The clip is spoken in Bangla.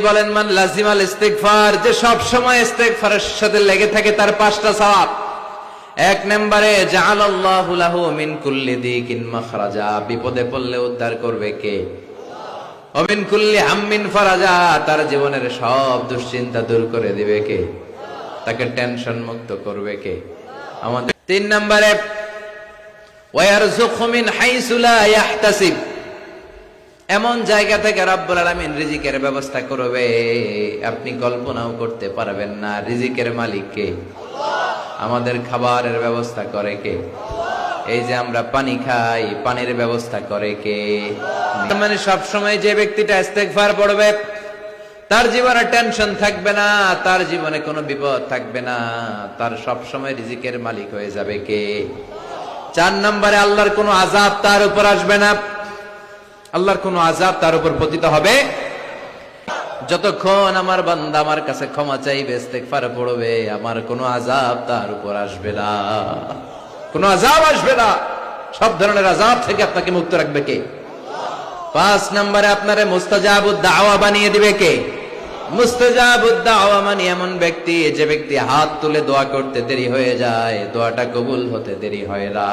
বলেন, মান লাজিমাল ইস্তেগফার যে সব সময় ইস্তেগফারের সাথে লেগে থাকে তার পাঁচটা এক নম্বরে মিন কুল্লি বিপদে পড়লে উদ্ধার করবে কে? অমিন কুল্লি হাম্মিন ফারাজা তার জীবনের সব দুশ্চিন্তা দূর করে দিবে কে? তাকে টেনশন মুক্ত করবে কে? আমাদের তিন নম্বরে ওয়ারযুকহু মিন হাইসু লা এমন জায়গা থেকে রব্বুল আলামিন রিজিকের ব্যবস্থা করবে, আপনি কল্পনাও করতে পারবেন না। রিজিকের মালিক কে? আমাদের খাবারের ব্যবস্থা করে কে? এই যে আমরা পানি খাই, পানির ব্যবস্থা করে কে? মানে সব সময় যে ব্যক্তিটা ইস্তেগফার পড়বে, তার জীবনে টেনশন থাকবে না, তার জীবনে কোনো বিপদ থাকবে না, তার সব সময় রিজিকের মালিক হয়ে যাবে কে? চার নম্বরে আল্লাহর কোনো আজাব তার উপর আসবে না। আল্লাহর কোনো আজাব তার উপর পতিত হবে? যতক্ষণ আমার বান্দা আমার কাছে ক্ষমা চাইবে, ইস্তেগফার পড়বে, আমার কোনো আজাব তার উপর আসবে না। কোনো আজাব আসবে না। সব ধরনের আজাব থেকে আপনাকে মুক্ত রাখবে কে? পাঁচ নম্বরে আপনারে মুস্তাজাবুদ দাওয়া বানিয়ে দিবে কে? মুস্তাজাবুদ দাওয়া মানে এমন ব্যক্তি, যে ব্যক্তি হাত তুলে দোয়া করতে দেরি হয়ে যায়, দোয়াটা কবুল হতে দেরি হয় না।